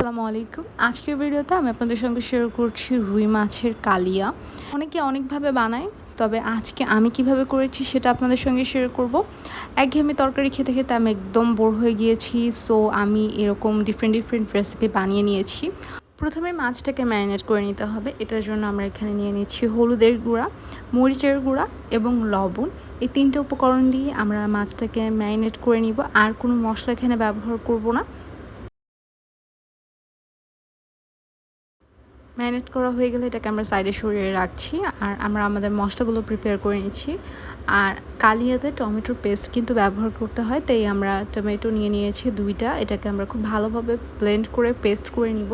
আসসালামু আলাইকুম। আজকের ভিডিওতে আমি আপনাদের সঙ্গে শেয়ার করছি রুই মাছের কালিয়া। অনেকে অনেকভাবে বানায়, তবে আজকে আমি কীভাবে করেছি সেটা আপনাদের সঙ্গে শেয়ার করব। একঘেয়েমি তরকারি খেতে খেতে আমি একদম বোর হয়ে গিয়েছি সো আমি এরকম ডিফারেন্ট ডিফারেন্ট রেসিপি বানিয়ে নিয়েছি। প্রথমে মাছটাকে ম্যারিনেট করে নিতে হবে। এটার জন্য আমরা এখানে নিয়ে নিচ্ছি হলুদের গুঁড়া, মরিচের গুঁড়া এবং লবণ। এই তিনটে উপকরণ দিয়ে আমরা মাছটাকে ম্যারিনেট করে নিব। আর কোনো মশলা এখানে ব্যবহার করব না। ম্যারিনেট করা হয়ে গেলে এটাকে আমরা সাইডে সরিয়ে রাখছি আর আমরা আমাদের মশলাগুলো প্রিপেয়ার করে নিচ্ছি। আর কালিয়াতে টমেটোর পেস্ট কিন্তু ব্যবহার করতে হয়, তাই আমরা টমেটো নিয়ে নিয়েছি দুইটা। এটাকে আমরা খুব ভালোভাবে ব্লেন্ড করে পেস্ট করে নিব।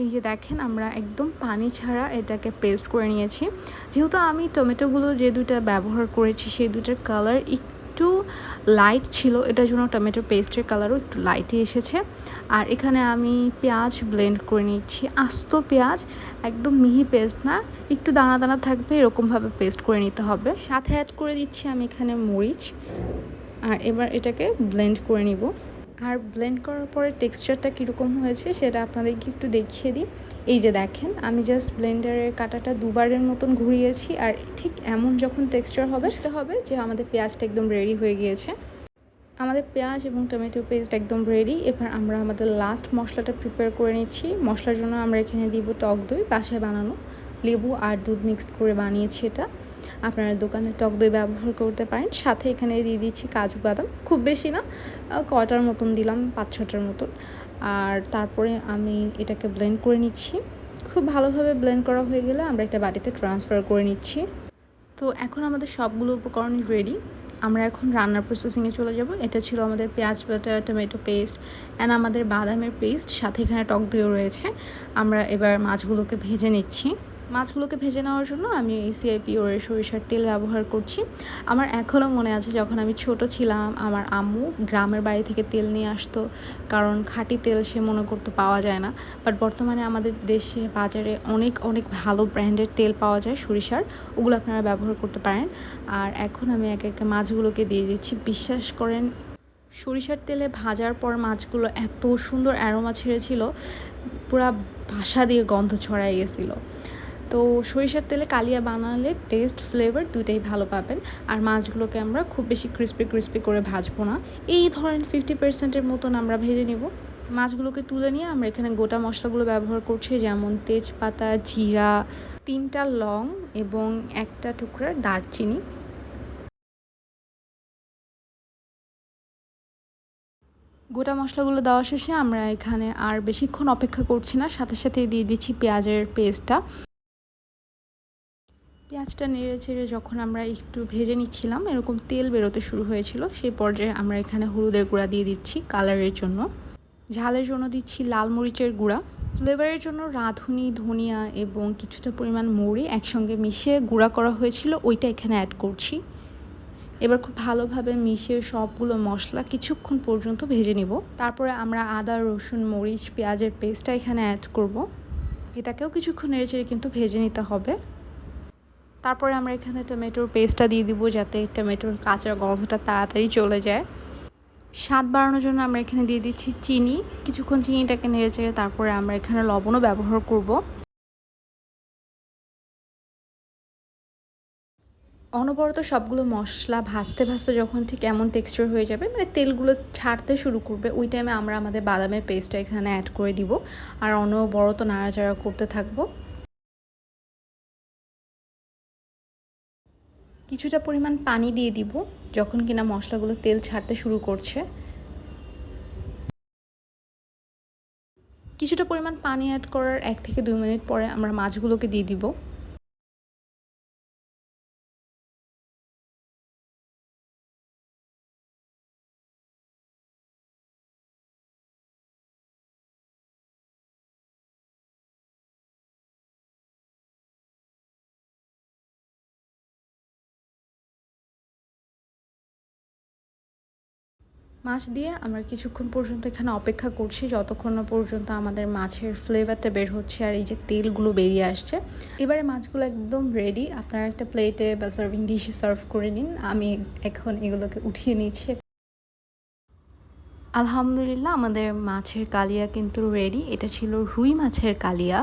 এই যে দেখেন, আমরা একদম পানি ছাড়া এটাকে পেস্ট করে নিয়েছি। যেহেতু আমি টমেটোগুলো যে দুইটা ব্যবহার করেছি, সেই দুইটার কালার একটু লাইট ছিল, এটার জন্য টমেটো পেস্টের কালারও একটু লাইটই এসেছে। আর এখানে আমি পেঁয়াজ ব্লেন্ড করে নিচ্ছি। আস্ত পেঁয়াজ, একদম মিহি পেস্ট না, একটু দানা দানা থাকবে, এরকমভাবে পেস্ট করে নিতে হবে। সাথে অ্যাড করে দিচ্ছি আমি এখানে মরিচ। আর এবার এটাকে ব্লেন্ড করে নিব। আর ব্লেন্ড করার পরে টেক্সচারটা কীরকম হয়েছে সেটা আপনাদেরকে একটু দেখিয়ে দিই। এই যে দেখেন, আমি জাস্ট ব্লেন্ডারের কাটাটা দুবারের মতন ঘুরিয়েছি আর ঠিক এমন যখন টেক্সচার হবে সেটা হবে যে আমাদের পেঁয়াজটা একদম রেডি হয়ে গিয়েছে। আমাদের পেঁয়াজ এবং টমেটো পেস্ট একদম রেডি এবার আমরা আমাদের লাস্ট মশলাটা প্রিপেয়ার করে নিচ্ছি। মশলার জন্য আমরা এখানে দিব টক দই, বাসায় বানানো লেবু আর দুধ মিক্সড করে বানিয়েছি এটা। আপনারা দোকানে টক দই ব্যবহার করতে পারেন। সাথে এখানে দিয়ে দিচ্ছি কাজু বাদাম। খুব বেশি না কটার মতন দিলাম? পাঁচ ছটার মতন। আর তারপরে আমি এটাকে ব্লেন্ড করে নিচ্ছি। খুব ভালোভাবে ব্লেন্ড করা হয়ে গেলে আমরা একটা বাটিতে ট্রান্সফার করে নিচ্ছি। তো এখন আমাদের সবগুলো উপকরণ রেডি আমরা এখন রান্নার প্রসেসিংয়ে চলে যাব। এটা ছিল আমাদের পেঁয়াজ, বাটা টমেটো পেস্ট অ্যান্ড আমাদের বাদামের পেস্ট সাথে এখানে টক দইও রয়েছে। আমরা এবার মাছগুলোকে ভেজে নিচ্ছি। মাছগুলোকে ভেজে নেওয়ার জন্য আমি সিআইপি ওর সরিষার তেল ব্যবহার করছি। আমার এখনও মনে আছে যখন আমি ছোট ছিলাম, আমার আম্মু গ্রামের বাড়ি থেকে তেল নিয়ে আসতো, কারণ খাঁটি তেল সে মনে করতে পাওয়া যায় না। বাট বর্তমানে আমাদের দেশে বাজারে অনেক অনেক ভালো ব্র্যান্ডের তেল পাওয়া যায় সরিষার, ওগুলো আপনারা ব্যবহার করতে পারেন। আর এখন আমি এক একটা মাছগুলোকে দিয়ে দিচ্ছি। বিশ্বাস করেন, সরিষার তেলে ভাজার পর মাছগুলো এত সুন্দর অ্যারোমা ছেড়েছিল, পুরা বাসা দিয়ে গন্ধ ছড়াই গেছিল। তো সরিষার তেলে কালিয়া বানালে টেস্ট ফ্লেভার দুইটাই ভালো পাবেন। আর মাছগুলোকে আমরা খুব বেশি ক্রিস্পি ক্রিস্পি করে ভাজবো না। এই ধরেন ফিফটি পার্সেন্টের মতন আমরা ভেজে নেব। মাছগুলোকে তুলে নিয়ে আমরা এখানে গোটা মশলাগুলো ব্যবহার করছি, যেমন তেজপাতা, জিরা, তিনটা লং এবং একটা টুকরা দারচিনি। গোটা মশলাগুলো দেওয়া শেষে আমরা এখানে আর বেশিক্ষণ অপেক্ষা করছি না। সাথে সাথে দিয়ে দিচ্ছি পেঁয়াজের পেস্টটা পেঁয়াজটা নেড়ে চেড়ে যখন আমরা একটু ভেজে নিচ্ছিলাম, এরকম তেল বেরোতে শুরু হয়েছিল, সেই পর্যায়ে আমরা এখানে হলুদের গুঁড়া দিয়ে দিচ্ছি কালারের জন্য। ঝালের জন্য দিচ্ছি লাল মরিচের গুঁড়া। ফ্লেভারের জন্য রাঁধুনি, ধনিয়া এবং কিছুটা পরিমাণ মুড়ি একসঙ্গে মিশিয়ে গুঁড়া করা হয়েছিল, ওইটা এখানে অ্যাড করছি। এবার খুব ভালোভাবে মিশিয়ে সবগুলো মশলা কিছুক্ষণ পর্যন্ত ভেজে নিব। তারপরে আমরা আদা, রসুন, মরিচ, পেঁয়াজের পেস্টটা এখানে অ্যাড করব। এটাকেও কিছুক্ষণ নেড়ে চেড়ে কিন্তু ভেজে নিতে হবে। তারপরে আমরা এখানে টমেটোর পেস্টটা দিয়ে দিব যাতে টমেটোর কাঁচা গন্ধটা তাড়াতাড়ি চলে যায়। স্বাদ বাড়ানোর জন্য আমরা এখানে দিয়ে দিচ্ছি চিনি। কিছুক্ষণ চিনিটাকে নেড়ে চেড়ে তারপরে আমরা এখানে লবণও ব্যবহার করব। অনবরত সবগুলো মশলা ভাজতে ভাজতে যখন ঠিক এমন টেক্সচার হয়ে যাবে মানে তেলগুলো ছাড়তে শুরু করবে, ওই টাইমে আমরা আমাদের বাদামের পেস্টটা এখানে অ্যাড করে দিব। আর অনবরত নাড়াচাড়া করতে থাকব। কিছুটা পরিমাণ পানি দিয়ে দিব যখন কিনা মশলাগুলো তেল ছাড়তে শুরু করছে। কিছুটা পরিমাণ পানি অ্যাড করার এক থেকে দুই মিনিট পরে আমরা মাছগুলোকে দিয়ে দিব। মাছ দিয়ে আমরা কিছুক্ষণ পর্যন্ত এখানে অপেক্ষা করছি, যতক্ষণ না পর্যন্ত আমাদের মাছের ফ্লেভারটা বের হচ্ছে আর এই যে তেলগুলো বেরিয়ে আসছে। এবারে মাছগুলো একদম রেডি আপনারা একটা প্লেটে বা সার্ভিং ডিশে সার্ভ করে নিন, আমি এখন এগুলোকে উঠিয়ে নিচ্ছি। আলহামদুলিল্লাহ, আমাদের মাছের কালিয়া কিন্তু রেডি এটা ছিল রুই মাছের কালিয়া।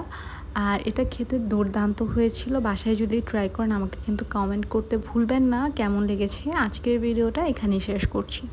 আর এটা খেতে দুর্দান্ত হয়েছিল, বাসায় যদি ট্রাই করেন আমাকে কিন্তু কমেন্ট করতে ভুলবেন না, কেমন লেগেছে আজকের ভিডিওটা এখানেই শেষ করছি।